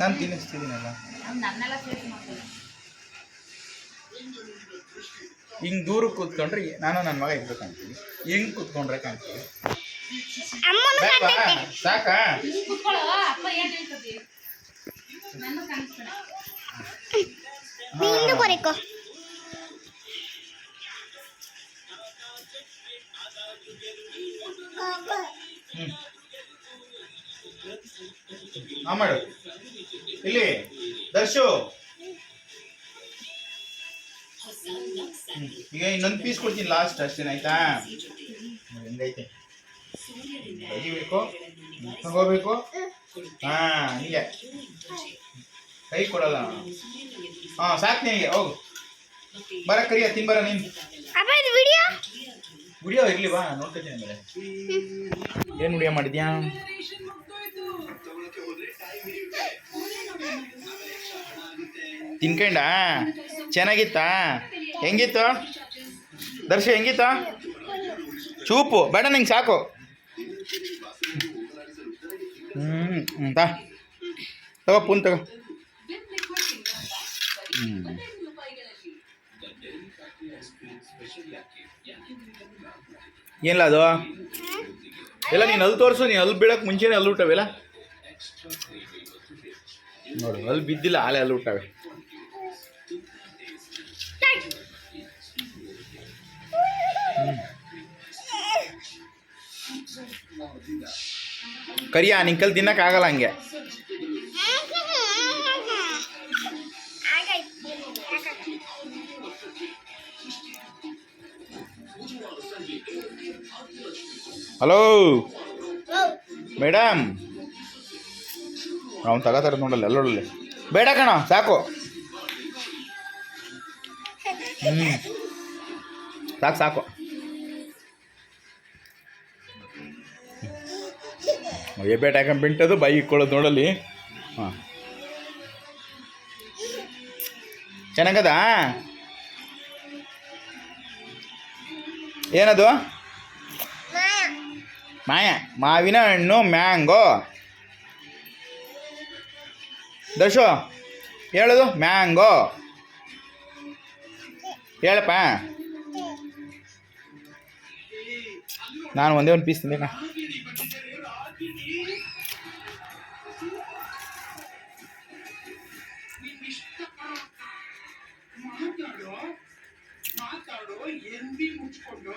ನಾನು ತಿನ್ನಿಸ್ತಿದ್ದೀನಲ್ಲ. ಹಿಂಗೆ ದೂರ ಕೂತ್ಕೊಂಡ್ರೆ ನಾನು ನನ್ನ ಮಗ ಇರ್ಬೇಕು ಅಂತೀನಿ ಹೆಂಗೆ ಕೂತ್ಕೊಂಡ್ರೆ ಕಾಣ್ತೀವಿ? ಸಾಕಾ? ಹ್ಞೂ ಹಾಂ ಮಾಡು. ಇಲ್ಲಿ ದರ್ಶು. ಈಗ ಇನ್ನೊಂದು ಪೀಸ್ ಕೊಡ್ತೀನಿ ಲಾಸ್ಟ್ ಅಷ್ಟೇನ ಆಯ್ತಾ? ಹಿಂಗೈತೆ. ಬೇಕು ತೆಗಿಬೇಕು ತಗೋಬೇಕು ಹಾ ಹಿಂಗೆ. ಕೈ ಕೊಡಲ್ಲ ಹಾ ಸಾಕು ನಿನಗೆ ಹೋಗು. ಬರ ಕರಿಯ ತಿನ್ಬರ ನೀನು. ವಿಡಿಯೋ ಇರ್ಲಿ ಬಾ ನೋಡ್ಕೊತೀನಿ ಆಮೇಲೆ. ಏನು ವಿಡಿಯೋ ಮಾಡಿದ್ಯಾ? ತಿನ್ಕಂಡ? ಚೆನ್ನಾಗಿತ್ತಾ? ಹೆಂಗಿತ್ತು? ದರ್ಶ, ಹೆಂಗಿತ್ತು? ಚೂಪು, ಬೇಡ ನಿಂಗೆ ಸಾಕು. ಹ್ಞೂ ಹ್ಞೂ ತಾ. ತಗೋ, ಪುನ್ ತಗೋ. ಏನಿಲ್ಲ ಅದು? ಎಲ್ಲ ನೀನು ಅಲ್ಲಿ ತೋರಿಸು, ನೀನು ಅಲ್ಲಿ ಬೀಳಕ್ಕೆ ಮುಂಚೆನೇ ಅಲ್ಲಿ ಹುಟ್ಟವೆಲ್ಲ ನೋಡು ಅಲ್ಲಿ ಬಿದ್ದಿಲ್ಲ ಆಲೆ ಅಲ್ಲಿ ಹುಟ್ಟವೆ ಕರಿಯ ನಿಂಕಲ್ ತಿನ್ನಕ್ಕಾಗಲ್ಲ ಹಂಗೆ ಹಲೋ ಮೇಡಮ್ ಅವ್ನು ತಗೋತಾರೆ ನೋಡಲ್ಲ ಎಲ್ಲೊಳ್ಳೆ ಬೇಡ ಕಣ ಸಾಕು. ಹ್ಞೂ ಸಾಕು ಸಾಕು. ಬೇಟ ಹಾಕೊಂಡು ಬಿಂಟದು ಬೈ ಇಕ್ಕೊಳ್ಳೋದು ನೋಡಲ್ಲಿ. ಹಾಂ. ಚೆನ್ನಾಗದ? ಏನದು? ಮಾಯ. ಮಾವಿನ ಹಣ್ಣು ಮ್ಯಾಂಗೋ. ದರ್ಶು ಹೇಳೋದು ಮ್ಯಾಂಗೋ ಹೇಳಪ್ಪ ನಾನು ಒಂದೇ ಒಂದು ಪೀಸ್ ತಿಂದೇನ ಮಾತಾಡೋ ಮಾತಾಡೋ ಎಂದಿ ಮುಚ್ಕೊಂಡು